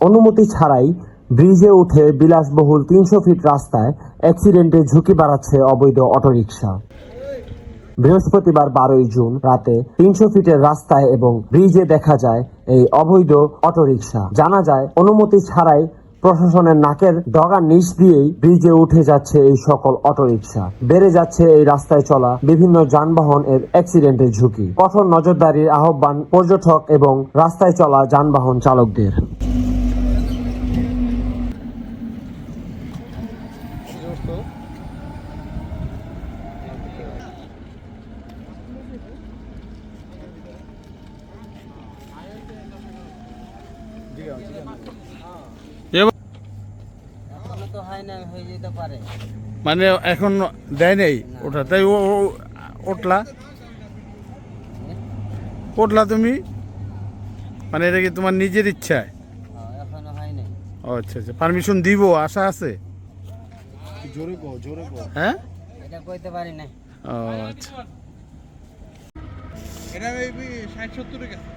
অনুমতি ছাড়াই ব্রিজে উঠে বিলাসবহুল তিনশো ফিট রাস্তায় অ্যাক্সিডেন্টের ঝুঁকি বাড়াচ্ছে অবৈধ অটোরিকশা। বৃহস্পতিবার বারোই জুন রাতে তিনশো ফিটের রাস্তায় এবং ব্রিজে দেখা যায় এই অবৈধ অটোরিকশা। জানা যায়, অনুমতি ছাড়াই প্রশাসনের নাকের ডগা নিচ দিয়েই ব্রিজে উঠে যাচ্ছে এই সকল অটোরিকশা। বেড়ে যাচ্ছে এই রাস্তায় চলা বিভিন্ন যানবাহন এর অ্যাক্সিডেন্টের ঝুঁকি। কঠোর নজরদারির আহ্বান পর্যটক এবং রাস্তায় চলা যানবাহন চালকদের। এখনও তো না যেতে পারে। মানে এখন দেয় নেই ওটা তাই ও ওটলা। উঠলা তুমি? মানে এটা কি তোমার নিজের ইচ্ছায়? হ্যাঁ, আচ্ছা আচ্ছা। পারমিশন দিব আশা আছে? হ্যাঁ? এটা কইতে পারি না ও আচ্ছা। এটা মেবি ষাট সত্তরে গেছে